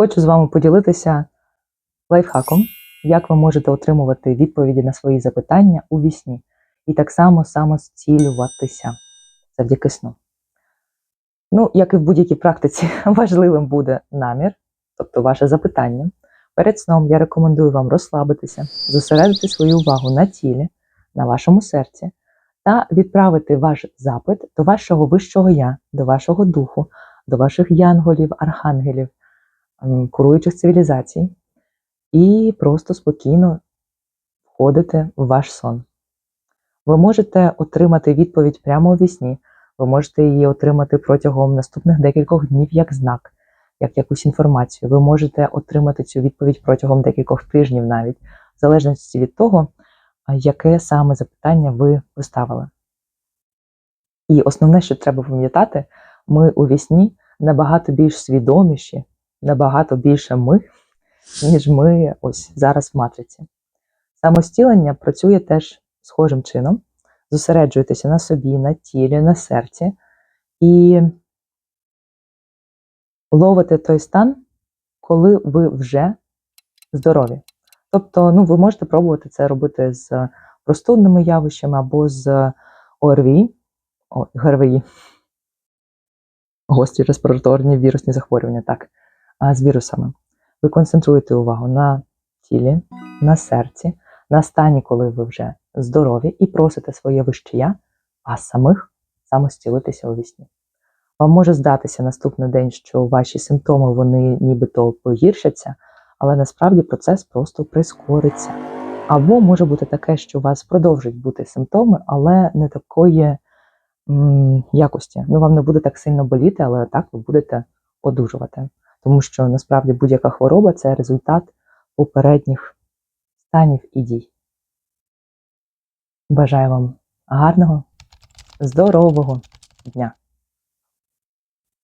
Хочу з вами поділитися лайфхаком, як ви можете отримувати відповіді на свої запитання у вісні, і так само самостілюватися завдяки сну. Ну, як і в будь-якій практиці, важливим буде намір, тобто ваше запитання. Перед сном я рекомендую вам розслабитися, зосередити свою увагу на тілі, на вашому серці та відправити ваш запит до вашого вищого я, до вашого духу, до ваших янголів, архангелів, куруючих цивілізацій, і просто спокійно входити в ваш сон. Ви можете отримати відповідь прямо у вісні, ви можете її отримати протягом наступних декількох днів як знак, як якусь інформацію. Ви можете отримати цю відповідь протягом декількох тижнів навіть, в залежності від того, яке саме запитання ви поставили. І основне, що треба пам'ятати, ми у вісні набагато більш свідоміші, набагато більше ми, ніж ми ось зараз в матриці. Самостілення працює теж схожим чином. Зосереджуєтеся на собі, на тілі, на серці і ловите той стан, коли ви вже здорові. Тобто, ну, ви можете пробувати це робити з простудними явищами або з ОРВІ, ГРВІ, гострі респіраторні вірусні захворювання, так, з вірусами. Ви концентруєте увагу на тілі, на серці, на стані, коли ви вже здорові, і просите своє вище я, вас самих самостілитися у вісні. Вам може здатися наступний день, що ваші симптоми вони нібито погіршаться, але насправді процес просто прискориться. Або може бути таке, що у вас продовжують бути симптоми, але не такої м, якості. Ну, вам не буде так сильно боліти, але так ви будете одужувати. Тому що насправді будь-яка хвороба це результат попередніх станів і дій. Бажаю вам гарного, здорового дня!